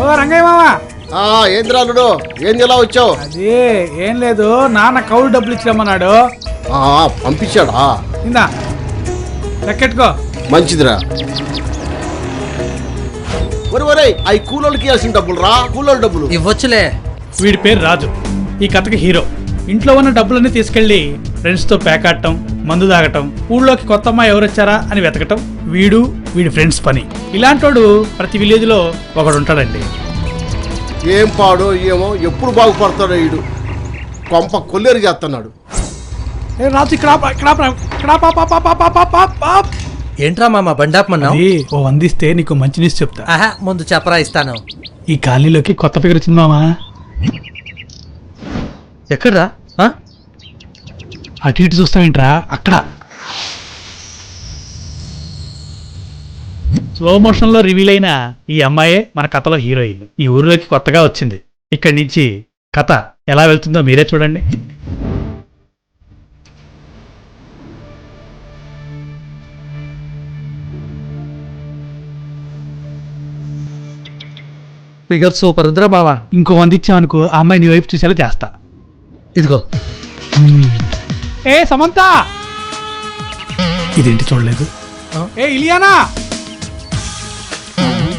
ఓ రంగయ్య మావా ఆ ఏంద్రాలుడు ఏం ఎలా వచ్చావు? అది ఏం లేదు నాన్న కౌలు డబ్బులు ఇచ్చిరమ్మన్నాడు. ఆ పంపించాడా? ఇందా. లెక్కెట్టుకో. మంచిదిరా. ఒరే ఒరే అవి కూలోళ్ళకి ఇవ్వాల్సిన డబ్బులు రా కూలోళ్ళ డబ్బులు. ఇవ్వచ్చులే. వీడి పేరు రాజు. ఈ కథకి హీరో. ఇంట్లో ఉన్న డబ్బులన్నీ తీసుకెళ్ళి ఫ్రెండ్స్తో పేకాడటం మందు తాగటం ఊళ్ళోకి కొత్త అమ్మాయి ఎవరొచ్చారా అని వెతకటం. వీడు వీడి ఫ్రెండ్స్ పని. ఇలాంటోడు ప్రతి విలేజ్లో ఒకడు ఉంటాడండి ఏం పాడో ఏమో ఎప్పుడు బాగుపడతాడో వీడు కొంప కొల్లేరు చేస్తున్నాడు ఏ రాజు ఇక్కడ ఆపు, ఇక్కడ ఆపు, ఇక్కడ ఆపు, ఆపు, ఆపు, ఆపు, ఆపు, ఆపు, ఆపు, ఆపు. ఏంట్రా మామ బండాపమన్నావు? అది ఓ వందిస్తే నీకు మంచి న్యూస్ చెప్తా. ఆహా ముందు చెప్పరా ఇస్తాను. ఈ కాలనీలోకి కొత్త ఫిగర్ వచ్చింది మామా. ఎక్కడ్రా? ఆ? అటు ఇటు చూస్తావేంట్రా? అక్కడ. స్లో మోషన్లో రివీల్ అయిన ఈ అమ్మాయే మన కథలో హీరోయిన్. ఈ ఊరిలోకి కొత్తగా వచ్చింది. ఇక్కడి నుంచి కథ ఎలా వెళ్తుందో మీరే చూడండి. ఫిగర్ సూపర్ ఉందిరా మామ ఇంకో వంద ఇచ్చామనుకో ఆ అమ్మాయి నీ వైపు చూసేలా చేస్తా. ఇదిగో. ఏ సమంత! ఇదేంటి చూడలేదు? ఏ ఇలియానా.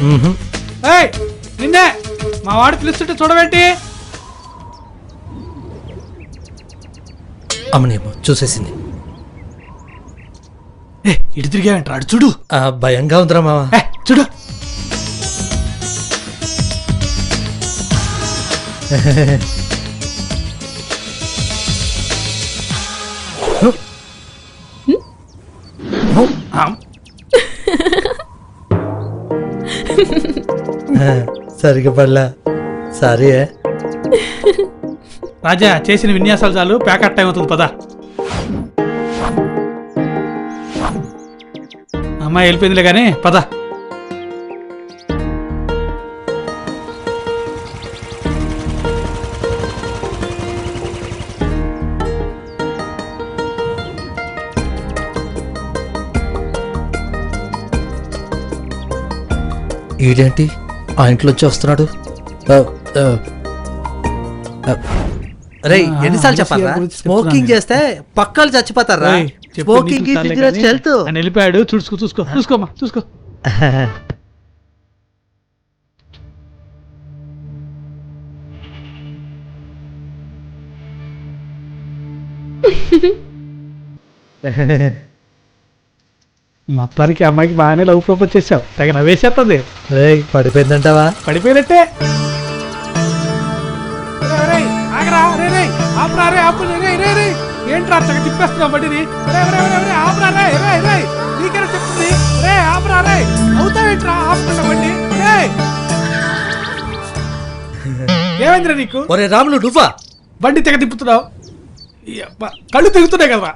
ఏయ్ నిన్నే మా వాడు పిలుస్తుంటే చూడబెట్టి అమ్మనేమో చూసేసింది. ఏ ఇటు తిరిగావేంట్రా? అటు చూడు. ఆ, భయంగా ఉందిరా ఏ చూడు. ఆ, సరిగ్గా పడలా. సరే రాజా చేసిన విన్యాసాలు చాలు. ప్యాకెట్ టైం అవుతుంది పదా. అమ్మాయి వెళ్ళిపోయిందిలే కానీ పద. ఈడేంటి? ఆ ఇంట్లో వచ్చి వస్తున్నాడు. ఆ, ఎన్నిసార్లు చెప్పాలా స్మోకింగ్. చేస్తే పక్కలు చచ్చిపోతారా? స్మోకింగ్. హెల్త్ ఆయన వెళ్ళిపోయాడు. చూసుకో చూసుకో చూసుకోమా చూసుకో. మొత్తానికి అమ్మాయికి బాగానే లవ్ ప్రపోజ్ చేసావు తెగ నవ్వేసేస్తుంది రేయ్ పడిపోయిందంటావా? పడిపోయినట్టే. ఆపరా రే ఏంట్రా తిప్పేస్తున్నావు బండిని ఆపరా రే రే రే. నీకెలా చెప్తుంది? రే ఆపరా రే. అవుతావేంట్రా? ఆపుతున్నా బండి రే. ఏమైందిరా నీకు? ఒరే రాములు నువ్వా? బండి తెగ తిప్పుతున్నావు. కళ్ళు తెగుతున్నాయి కదా